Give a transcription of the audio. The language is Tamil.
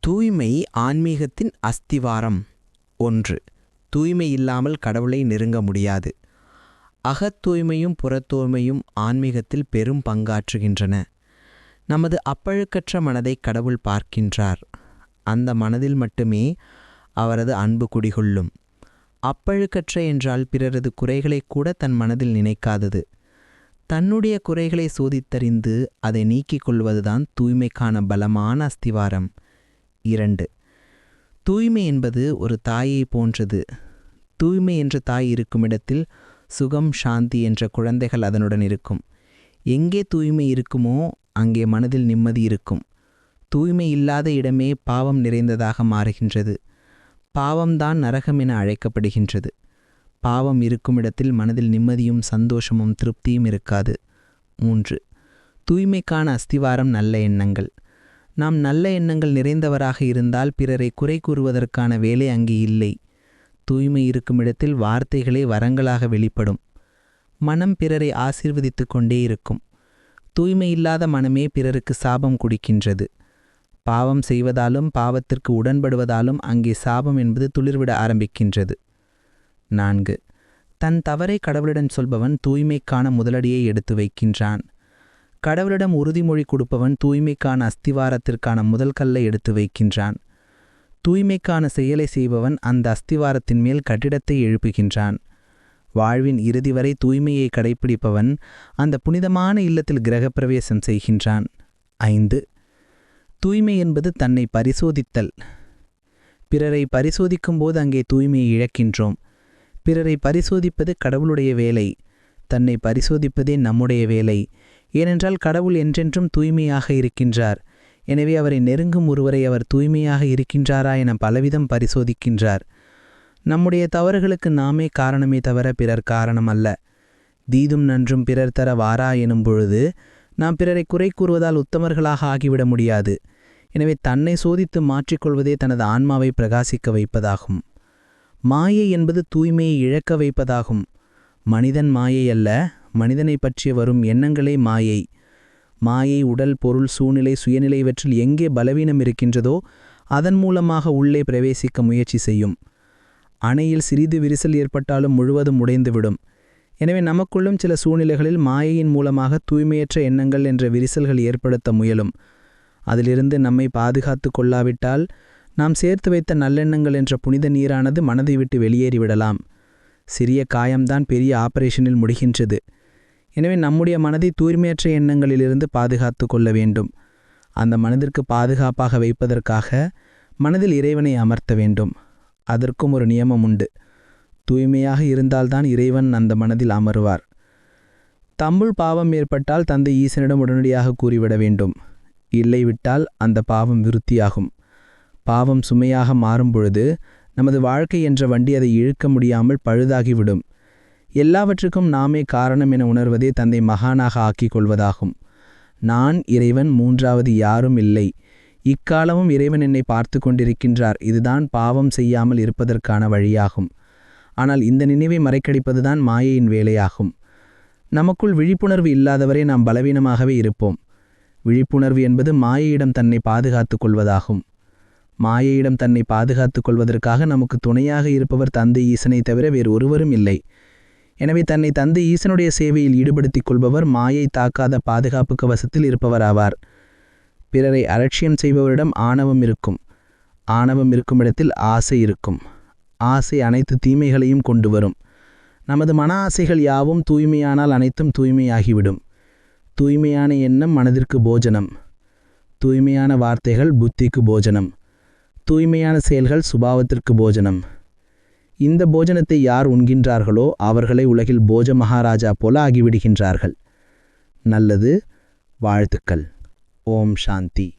தூய்மை ஆன்மீகத்தின் அஸ்திவாரம். ஒன்று. தூய்மை இல்லாமல் கடவுளை நெருங்க முடியாது. அகத் தூய்மையும் ஆன்மீகத்தில் பெரும் பங்காற்றுகின்றன. நமது அப்பழுக்கற்ற மனதை கடவுள் பார்க்கின்றார். அந்த மனதில் மட்டுமே அவரது அன்பு குடிகொள்ளும். அப்பழுக்கற்ற என்றால் பிறரது குறைகளை கூட தன் மனதில் நினைக்காதது. தன்னுடைய குறைகளை சோதித்தறிந்து அதை நீக்கிக் கொள்வதுதான் தூய்மைக்கான பலமான அஸ்திவாரம். இரண்டு. தூய்மை என்பது ஒரு தாயை போன்றது. தூய்மை என்ற தாய் இருக்கும் இடத்தில் சுகம் சாந்தி என்ற குழந்தைகள் அதனுடன் இருக்கும். எங்கே தூய்மை இருக்குமோ அங்கே மனதில் நிம்மதி இருக்கும். தூய்மை இல்லாத இடமே பாவம் நிறைந்ததாக மாறுகின்றது. பாவம்தான் நரகம் என அழைக்கப்படுகின்றது. பாவம் இருக்கும் இடத்தில் மனதில் நிம்மதியும் சந்தோஷமும் திருப்தியும் இருக்காது. மூன்று. தூய்மைக்கான அஸ்திவாரம் நல்ல எண்ணங்கள். நாம் நல்ல எண்ணங்கள் நிறைந்தவராக இருந்தால் பிறரை குறை கூறுவதற்கான வேலை அங்கே இல்லை. தூய்மை இருக்கும் இடத்தில் வார்த்தைகளே வரங்களாக வெளிப்படும். மனம் பிறரை ஆசீர்வதித்து கொண்டே இருக்கும். தூய்மை இல்லாத மனமே பிறருக்கு சாபம் குடிக்கின்றது. பாவம் செய்வதாலும் பாவத்திற்கு உடன்படுவதாலும் அங்கே சாபம் என்பது துளிர்விட ஆரம்பிக்கின்றது. நான்கு. தன் தவறை கடவுளிடம் சொல்பவன் தூய்மைக்கான முதலடியை எடுத்து வைக்கின்றான். கடவுளிடம் உறுதிமொழி கொடுப்பவன் தூய்மைக்கான அஸ்திவாரத்திற்கான முதல் கல்லை எடுத்து வைக்கின்றான். தூய்மைக்கான செயலை செய்பவன் அந்த அஸ்திவாரத்தின் மேல் கட்டிடத்தை எழுப்புகின்றான். வாழ்வின் இறுதி வரை தூய்மையை கடைபிடிப்பவன் அந்த புனிதமான இல்லத்தில் கிரகப்பிரவேசம் செய்கின்றான். ஐந்து தூய்மை என்பது தன்னை பரிசோதித்தல். பிறரை பரிசோதிக்கும் போது அங்கே தூய்மையை இழக்கின்றோம். பிறரை பரிசோதிப்பது கடவுளுடைய வேலை தன்னை பரிசோதிப்பதே நம்முடைய வேலை. ஏனென்றால் கடவுள் என்றென்றும் தூய்மையாக இருக்கின்றார். எனவே அவரை நெருங்கும் ஒருவரை அவர் தூய்மையாக இருக்கின்றாரா என பலவிதம் பரிசோதிக்கின்றார். நம்முடைய தவறுகளுக்கு நாமே காரணமே தவிர பிறர் காரணம் அல்ல தீதும் நன்றும் பிறர் தர வாரா எனும் பொழுது நாம் பிறரை குறை கூறுவதால் உத்தமர்களாக ஆகிவிட முடியாது. எனவே தன்னை சோதித்து மாற்றிக்கொள்வதே தனது ஆன்மாவை பிரகாசிக்க வைப்பதாகும். மாயை என்பது தூய்மையை இழக்க வைப்பதாகும். மனிதன் மாயை அல்ல மனிதனை பற்றிய வரும் எண்ணங்களே மாயை. மாயை உடல் பொருள் சூழ்நிலை சுயநிலை இவற்றில் எங்கே பலவீனம் இருக்கின்றதோ அதன் மூலமாக உள்ளே பிரவேசிக்க முயற்சி செய்யும். அணையில் சிறிது விரிசல் ஏற்பட்டாலும் முழுவதும் உடைந்துவிடும். எனவே நமக்குள்ளும் சில சூழ்நிலைகளில் மாயையின் மூலமாக தூய்மையற்ற எண்ணங்கள் என்ற விரிசல்கள் ஏற்படுத்த முயலும். அதிலிருந்து நம்மை பாதுகாத்து கொள்ளாவிட்டால் நாம் சேர்த்து வைத்த நல்லெண்ணங்கள் என்ற புனித நீரானது மனதை விட்டு வெளியேறிவிடலாம். சிறிய காயம்தான் பெரிய ஆபரேஷனில் முடிகின்றது. எனவே நம்முடைய மனதை தூய்மையற்ற எண்ணங்களிலிருந்து பாதுகாத்து கொள்ள வேண்டும். அந்த மனதிற்கு பாதுகாப்பாக வைப்பதற்காக மனதில் இறைவனை அமர்த்த வேண்டும். அதற்கும் ஒரு நியமம் உண்டு. தூய்மையாக இருந்தால்தான் இறைவன் அந்த மனதில் அமருவார். தம்புள் பாவம் ஏற்பட்டால் தந்தை ஈசனிடம் உடனடியாக கூறிவிட வேண்டும். இல்லை விட்டால் அந்த பாவம் விருத்தியாகும். பாவம் சுமையாக மாறும் பொழுது நமது வாழ்க்கை என்ற வண்டி அதை இழுக்க முடியாமல் பழுதாகிவிடும். எல்லாவற்றுக்கும் நாமே காரணம் என உணர்வதே தந்தை மகானாக ஆக்கிக் கொள்வதாகும் நான் இறைவன் மூன்றாவது யாரும் இல்லை. இக்காலமும் இறைவன் என்னை பார்த்து கொண்டிருக்கின்றார். இதுதான் பாவம் செய்யாமல் இருப்பதற்கான வழியாகும். ஆனால் இந்த நினைவை மறைக்கடிப்பதுதான் மாயையின் வேலையாகும். நமக்குள் விழிப்புணர்வு இல்லாதவரை நாம் பலவீனமாகவே இருப்போம். விழிப்புணர்வு என்பது மாயையிடம் தன்னை பாதுகாத்து கொள்வதாகும். மாயையிடம் தன்னை பாதுகாத்து கொள்வதற்காக நமக்கு துணையாக இருப்பவர் தந்தை ஈசனை தவிர வேறு ஒருவரும் இல்லை. எனவே தன்னை தந்து ஈசனுடைய சேவையில் ஈடுபடுத்திக் கொள்பவர் மாயை தாக்காத பாதுகாப்பு கவசத்தில் இருப்பவராவார். பிறரை அலட்சியம் செய்பவரிடம் ஆணவம் இருக்கும். ஆணவம் இருக்கும் இடத்தில் ஆசை இருக்கும். ஆசை அனைத்து தீமைகளையும் கொண்டு வரும் நமது மன ஆசைகள் யாவும் தூய்மையானால் அனைத்தும் தூய்மையாகிவிடும். தூய்மையான எண்ணம் மனதிற்கு போஜனம். தூய்மையான வார்த்தைகள் புத்திக்கு போஜனம். தூய்மையான செயல்கள் சுபாவத்திற்கு போஜனம். இந்த போஜனத்தை யார் உண்கின்றார்களோ அவர்களை உலகில் போஜ மகாராஜா போல ஆகிவிடுகின்றார்கள். நல்லது வாழ்த்துக்கள். ஓம் சாந்தி.